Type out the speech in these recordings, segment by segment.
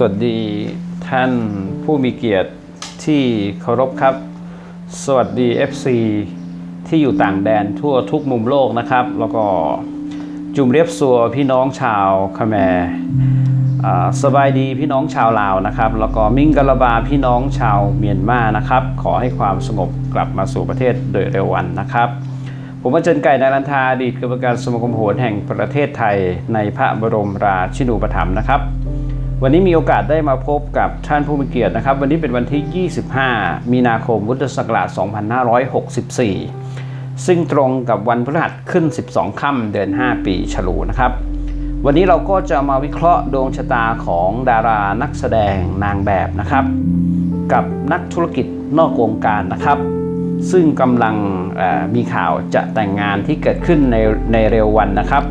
สวัสดีท่านผู้มีเกียรติที่เคารพครับ สวัสดี FC ที่อยู่ต่างแดนทั่วทุกมุมโลกนะครับ แล้วก็จุมเรียบสัวพี่น้องชาวคแมร์อ่าสบายดีพี่น้องชาวลาวนะครับ แล้วก็มิ่งกะลาบาพี่น้องชาวเมียนมานะครับ ขอให้ความสงบกลับมาสู่ประเทศโดยเร็ววันนะครับ ผมอาจารย์ไก่นารันทาอดีตกรรมการสมาคมโหรแห่งประเทศไทยในพระบรมราชินูปถัมภ์นะครับ วันนี้มีโอกาสได้มาพบกับท่านผู้มีเกียรตินะครับ วันนี้เป็นวันที่ 25 มีนาคมพุทธศักราช 2564 ซึ่งตรงกับวันพฤหัสขึ้น 12 ค่ำเดือน 5 ปีฉลูนะครับ วันนี้เราก็จะมาวิเคราะห์ดวงชะตาของดารานักแสดงนางแบบนะครับ กับนักธุรกิจนอกวงการนะครับ ซึ่งกำลังมีข่าวจะแต่งงานที่เกิดขึ้นในในเร็ววันนะครับ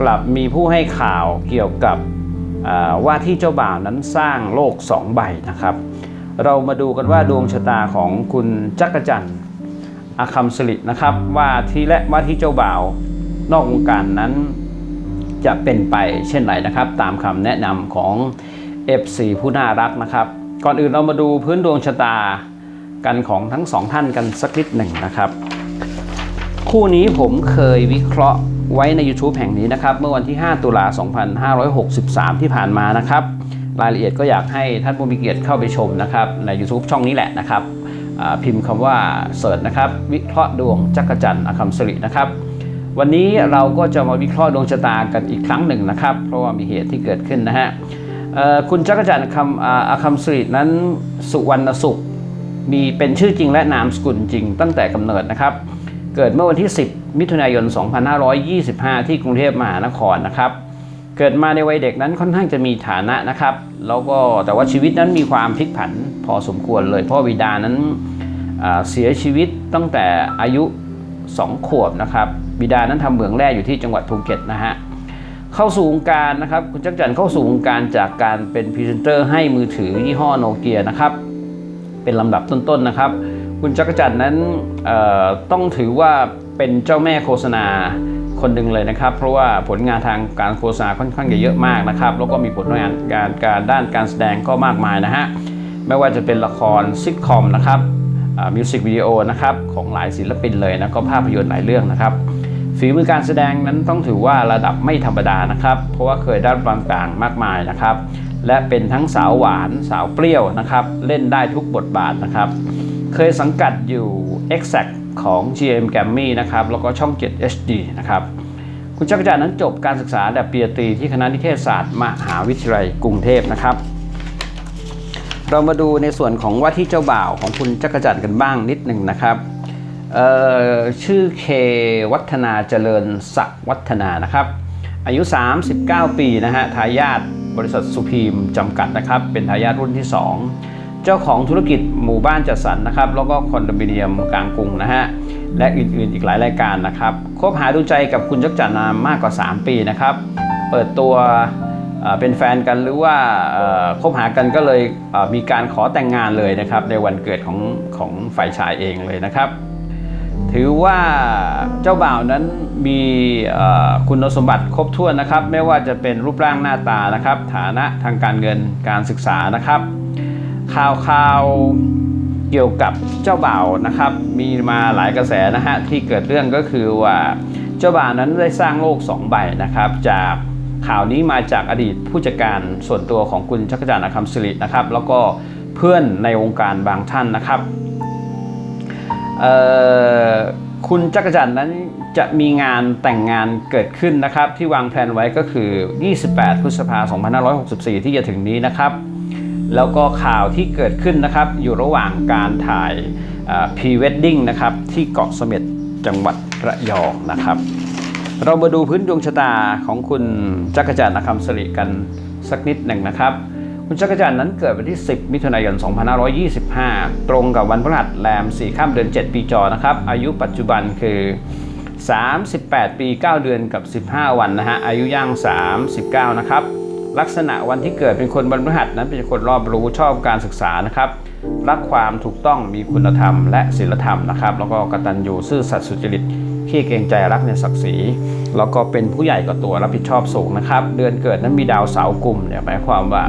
กลับมีผู้ให้ข่าวเกี่ยวกับ ว่าที่เจ้าบ่าวนั้นสร้างโลกสองใบนะครับ เรามาดูกันว่าดวงชะตาของคุณจักรจันทร์อาคัมสิรินะครับว่าที่และว่าที่เจ้าบ่าวนอกวงการนั้นจะเป็นไปเช่นไรนะครับ ตามคำแนะนำของ FC ผู้น่ารักนะครับ ก่อนอื่นเรามาดูพื้นดวงชะตากันของทั้งสองท่านกันสักนิดหนึ่งนะครับ คู่นี้ผมเคยวิเคราะห์ ไว้ใน YouTube แห่งนี้นะครับ เมื่อวันที่ 5 ตุลา 2563 ที่ผ่านมานะครับ รายละเอียดก็อยากให้ท่านผู้มีเกียรติเข้าไปชมนะครับ ใน YouTube ช่องนี้แหละนะครับ พิมพ์คำว่าเสิร์ชนะครับ วิเคราะห์ดวงจักรจันทร์อคัมสรินะครับวันนี้เราก็จะมาวิเคราะห์ดวงชะตากันอีกครั้งหนึ่งนะครับ เพราะว่ามีเหตุที่เกิดขึ้นนะฮะคุณจักรจันทร์อคัมอ่าคัมสิรินั้นสุวรรณสุขมีเป็นชื่อจริงและนามสกุลจริงตั้งแต่กำเนิดนะครับ เกิดเมื่อวันที่ 10 มิถุนายน 2525 ที่กรุงเทพมหานครนะครับ เกิดมาในวัยเด็กนั้นค่อนข้างจะมีฐานะนะครับ แล้วก็แต่ว่าชีวิตนั้นมีความพลิกผันพอสมควรเลยเพราะบิดานั้นเสียชีวิตตั้งแต่อายุ 2 ขวบนะครับ บิดานั้นทำเหมืองแร่อยู่ที่จังหวัดภูเก็ตนะฮะเข้าสู่วงการนะครับคุณจักรจันทร์เข้าสู่วงการจากการเป็นพรีเซนเตอร์ให้มือถือยี่ห้อโนเกียนะครับ เป็นลำดับต้นๆนะครับ คุณจักรจันทร์นั้นต้องถือว่า เป็นเจ้าแม่โฆษณาคนหนึ่งเลยนะครับ เพราะว่าผลงานทางการโฆษณาค่อนข้างจะเยอะมากนะครับ แล้วก็มีผลงานการการด้านการแสดงก็มากมายนะฮะไม่ว่าจะเป็นละครซิทคอมนะครับมิวสิกวิดีโอนะครับของหลายศิลปินเลยนะก็ภาพยนตร์หลายเรื่องนะครับฝีมือการแสดงนั้นต้องถือว่าระดับไม่ธรรมดานะครับ เพราะว่าเคยได้รับความต่างมากมายนะครับ และเป็นทั้งสาวหวานสาวเปรี้ยวนะครับ เล่นได้ทุกบทบาทนะครับ เคยสังกัดอยู่ Exact ของ GM g a m m y นะครับ แล้วก็ช่อง 7 HD นะครับ คุณจักรจันทร์นั้นจบการศึกษาระดับปริญญาตรีที่คณะนิเทศศาสตร์มหาวิทยาลัยกรุงเทพนะครับ เรามาดูในส่วนของว่าที่เจ้าบ่าวของคุณจักรจันทร์กันบ้างนิดหนึ่งนะครับเอ่อชื่อเควัฒนาเจริญศักวัฒนานะครับ อายุ 39 ปีนะฮะทายาทบริษัทสุพีมจำกัดนะครับ เป็นทายาทรุ่นที่ 2 เจ้าของธุรกิจหมู่บ้านจัดสรรนะครับ แล้วก็คอนโดมิเนียมกลางกรุงนะฮะ และอื่นๆอีกหลายรายการนะครับ คบหาดูใจกับคุณจักรจันทร์มามากกว่า 3 ปีนะครับ เปิดตัวเป็นแฟนกันหรือว่าคบหากันก็เลยเมีการขอแต่งงานเลยนะครับ ในวันเกิดของของฝ่ายชายเองเลยนะครับ ถือว่าเจ้าบ่าวนั้นมีคุณสมบัติครบถ้วนนะครับ ไม่ว่าจะเป็นรูปร่างหน้าตานะครับ ฐานะทางการเงินการศึกษานะครับ ข่าวข่าวเกี่ยวกับเจ้าบ่าวนะครับ มีมาหลายกระแสนะฮะที่เกิดเรื่องก็คือว่าเจ้าบ่าวนั้นได้สร้างโลกสองใบนะครับ จากข่าวนี้มาจากอดีตผู้จัดการส่วนตัวของคุณจักรจันทร์อคัมสิรินะครับ แล้วก็เพื่อนในวงการบางท่านนะครับคุณจักรจันทร์นั้นจะมีงานแต่งงานเกิดขึ้นนะครับ ที่วางแผนไว้ก็คือ 28 พฤษภาคม 2564 ที่จะถึงนี้นะครับ แล้วก็ข่าวที่เกิดขึ้นนะครับ อยู่ระหว่างการถ่ายพรีเวดดิ้งนะครับ ที่เกาะเสม็ดจังหวัดระยองนะครับ เรามาดูพื้นดวงชะตาของคุณจักรจันทร์อคัมสิริกันสักนิดหนึ่งนะครับ คุณจักรจันทร์นั้นเกิดวันที่ 10 มิถุนายน 2525 ตรงกับวันพฤหัสแรม 4 ข้ามเดือน 7 ปีจอนะครับ อายุปัจจุบันคือ 38 ปี 9 เดือนกับ 15 วันนะฮะอายุย่าง 39 นะครับ ลักษณะวันที่เกิดเป็นคนบรรพหัสนั้นเป็นคนรอบรู้ชอบการศึกษานะครับ รักความถูกต้องมีคุณธรรม และศีลธรรมนะครับ แล้วก็กตัญญูซื่อสัตย์สุจริตขี้เกรงใจรักในศักดิ์ศรี แล้วก็เป็นผู้ใหญ่กว่าตัวรับผิดชอบสูงนะครับ เดือนเกิดนั้นมีดาวเสาร์กลุ่มเนี่ยหมายความว่า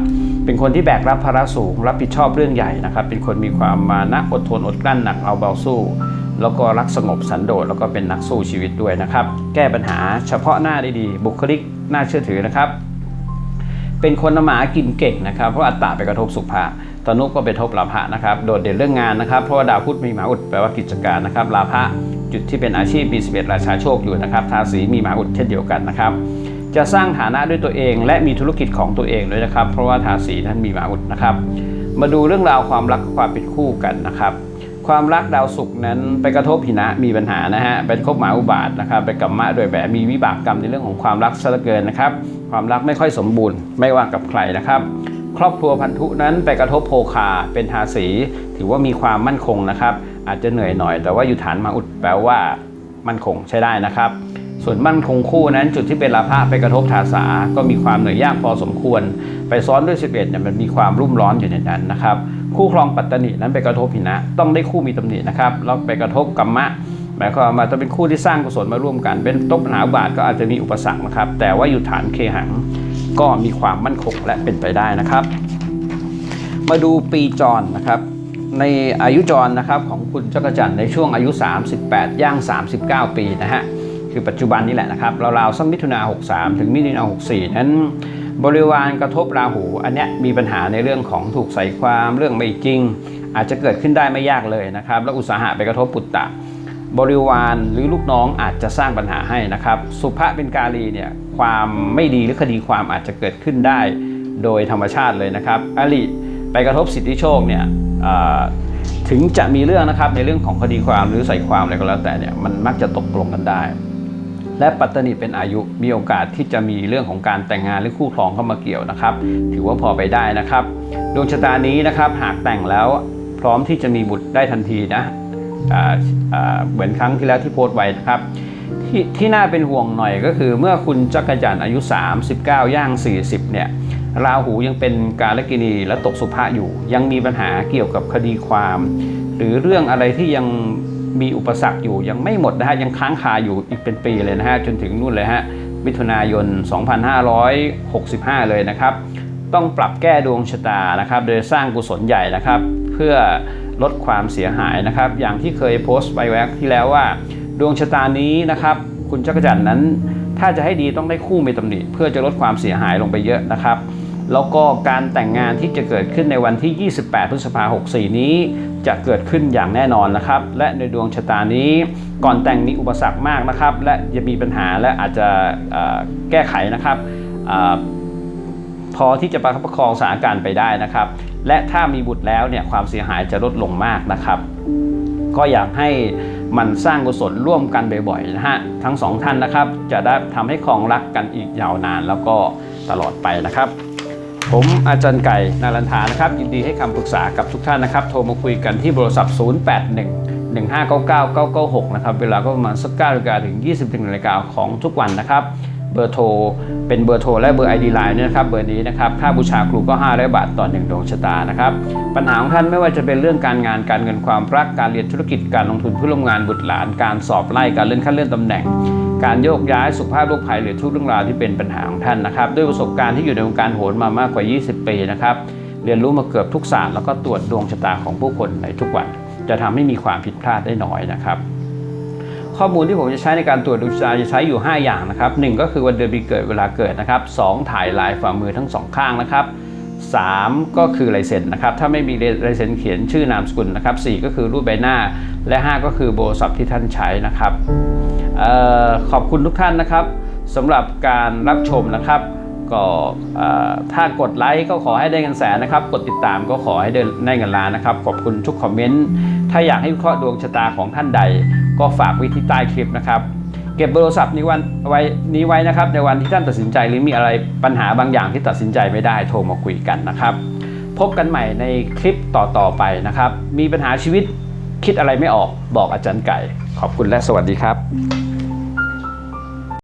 เป็นคนที่แบกรับภาระสูง รับผิดชอบเรื่องใหญ่นะครับ เป็นคนมีความมานะอดทนอดกลั้นหนักเอาเบาสู้ แล้วก็รักสงบสันโดษแล้วก็เป็นนักสู้ชีวิตด้วยนะครับ แก้ปัญหาเฉพาะหน้าได้ดีบุคลิกน่าเชื่อถือนะครับ เป็นคนนหมากินเก่งนะครับเพราะอัตตาไปกระทบสุภาตนุก็ไปทบลาภะนะครับโดดเด่นเรื่องงานนะครับ เพราะว่าดาวพุธมีหมาอุดแปลว่ากิจการนะครับลาภะจุดที่เป็นอาชีพมี11ราชาโชคอยู่นะครับทาสีมีหมาอุดเช่นเดียวกันนะครับ จะสร้างฐานะด้วยตัวเอง และมีธุรกิจของตัวเองด้วยนะครับ เพราะว่าทาสีท่านมีหมาอุดนะครับ มาดูเรื่องราวความรักความเป็นคู่กันนะครับ ความรักดาวศุกร์นั้นไปกระทบหินะมีปัญหานะฮะเป็นคบหมาอุบาทนะครับไปกับมะโดยแบบมีวิบากกรรมในเรื่องของความรักซะเหลือเกินนะครับ ความรักไม่ค่อยสมบูรณ์ไม่ว่ากับใครนะครับ ครอบครัวพันธุนั้นไปกระทบโภคาเป็นทาสี ถือว่ามีความมั่นคงนะครับ อาจจะเหนื่อยหน่อย แต่ว่าอยู่ฐานมาอุดแปลว่ามั่นคงใช้ได้นะครับ ส่วนมั่นคงคู่นั้นจุดที่เป็นลาภะไปกระทบทาสาก็มีความเหนื่อยยากพอสมควร ไปซ้อนด้วย 11เนี่ยมันมีความรุ่มร้อนอยู่ในนั้นนะครับ คู่ครองปัตตนินั้นไปกระทบหินะ ต้องได้คู่มีตำหนินะครับแล้วไปกระทบกัมมะหมายความว่าจะเป็นคู่ที่สร้างกุศลมาร่วมกัน เป็นตบปัญหาบาทก็อาจจะมีอุปสรรคนะครับ แต่ว่าอยู่ฐานเคหังก็มีความมั่นคงและเป็นไปได้นะครับ มาดูปีจรนะครับในอายุจรนะครับของคุณจักรจันทร์ในช่วงอายุ 38 ย่าง 39 ปีนะฮะ คือปัจจุบันนี้แหละนะครับราวๆสักมิถุนา63 ถึงมิถุนา64 นั้นบริวารกระทบราหู อันเนี้ยมีปัญหาในเรื่องของถูกใส่ความเรื่องไม่จริง อาจจะเกิดขึ้นได้ไม่ยากเลยนะครับ แล้วอุตสาหะไปกระทบปุตตะ บริวารหรือลูกน้องอาจจะสร้างปัญหาให้นะครับ สุภะเป็นกาลีเนี่ยความไม่ดีหรือคดีความอาจจะเกิดขึ้นได้โดยธรรมชาติเลยนะครับอลิไปกระทบสิทธิโชคเนี่ยถึงจะมีเรื่องนะครับในเรื่องของคดีความหรือใส่ความอะไรก็แล้วแต่เนี่ยมันมักจะตกลงกันได้ และปัตตนิเป็นอายุมีโอกาสที่จะมีเรื่องของการแต่งงานหรือคู่ครองเข้ามาเกี่ยวนะครับ ถือว่าพอไปได้นะครับ ดวงชะตานี้นะครับหากแต่งแล้วพร้อมที่จะมีบุตรได้ทันทีนะเหมือนครั้งที่แล้วที่โพสต์ไว้นะครับทที่น่าเป็นห่วงหน่อยก็คือเมื่อคุณจักรจันทร์อายุ 39 ย่าง 40 เนี่ยราหูยังเป็นกาลกินีและตกสุภะอยู่ ยังมีปัญหาเกี่ยวกับคดีความ หรือเรื่องอะไรที่ยัง มีอุปสรรคอยู่ยังไม่หมดนะฮะยังค้างคาอยู่อีกเป็นปีเลยนะฮะจนถึงนู่นเลยฮะมิถุนายน 2565 เลยนะครับ ต้องปรับแก้ดวงชะตานะครับ โดยสร้างกุศลใหญ่นะครับ เพื่อลดความเสียหายนะครับ อย่างที่เคยโพสต์ไปแว็กที่แล้วว่า ดวงชะตานี้นะครับ คุณจักรจันทร์นั้น ถ้าจะให้ดีต้องได้คู่มีตำหนิเพื่อจะลดความเสียหายลงไปเยอะนะครับ แล้วก็การแต่งงานที่จะเกิดขึ้นในวันที่ 28 พฤษภาคม 64 นี้ จะเกิดขึ้นอย่างแน่นอนนะครับ และในดวงชะตานี้ ก่อนแต่งมีอุปสรรคมากนะครับ และจะมีปัญหาและอาจจะแก้ไขนะครับอพอที่จะประคับประคองสถานการณ์ไปได้นะครับ และถ้ามีบุตรแล้วเนี่ยความเสียหายจะลดลงมากนะครับ ก็อยากให้มันสร้างกุศลร่วมกันบ่อยๆนะฮะทั้งสองท่านนะครับ จะได้ทำให้ครองรักกันอีกยาวนานแล้วก็ตลอดไปนะครับ ผมอาจารย์ไก่นารันทานะครับ ยินดีให้คำปรึกษากับทุกท่านนะครับ โทรมาคุยกันที่โทรศัพท์ 081 1599 996 นะครับ เวลาก็ประมาณสัก9นาฬิกาถึง21นาฬิกาของทุกวันนะครับ เบอร์โทร เป็นเบอร์โทรและเบอร์ ID Line เนี่ยนะครับ เบอร์นี้นะครับ ค่าบูชาครูก็ 500 บาทต่อ 1 ดวงชะตานะครับ ปัญหาของท่านไม่ว่าจะเป็นเรื่องการงาน การเงินความรัก การเรียนธุรกิจ การลงทุนเพื่อร่วมงานบุตรหลาน การสอบไล่ การเลื่อนขั้นเลื่อนตำแหน่ง การโยกย้ายสุขภาพโรคภัยหรือทุกเรื่องราวที่เป็นปัญหาของท่านนะครับ ด้วยประสบการณ์ที่อยู่ในวงการโหนมามากกว่า 20 ปีนะครับ เรียนรู้มาเกือบทุกศาสตร์แล้วก็ตรวจดวงชะตาของผู้คนในทุกวัน จะทำให้มีความผิดพลาดได้น้อยนะครับข้อมูลที่ผมจะใช้ในการตรวจดวงชะตาจะใช้อยู่ 5 อย่างนะครับ1ก็คือวันเดือนปีเกิดเวลาเกิดนะครับ2ถ่ายลายฝ่ามือทั้งสองข้างนะครับ 3 ก็คือลายเซ็นนะครับ ถ้าไม่มีลายเซ็นเขียนชื่อนามสกุลนะครับ4ก็คือรูปใบหน้า และ 5 ก็คือโบศัพท์ที่ท่านใช้นะครับ ขอบคุณทุกท่านนะครับสำหรับการรับชมนะครับ ก็ถ้ากดไลค์ก็ขอให้ได้เงินแสนนะครับ กดติดตามก็ขอให้ได้เงินล้านนะครับ ขอบคุณทุกคอมเมนต์ ถ้าอยากให้วิเคราะห์ดวงชะตาของท่านใด ก็ฝากไว้ที่ใต้คลิปนะครับ เก็บเบอร์โทรศัพท์นี้วันไว้นี้ไว้นะครับ ในวันที่ท่านตัดสินใจหรือมีอะไรปัญหาบางอย่างที่ตัดสินใจไม่ได้โทรมาคุยกันนะครับ พบกันใหม่ในคลิปต่อๆไปนะครับ มีปัญหาชีวิตคิดอะไรไม่ออกบอกอาจารย์ไก่ ขอบคุณและสวัสดีครับ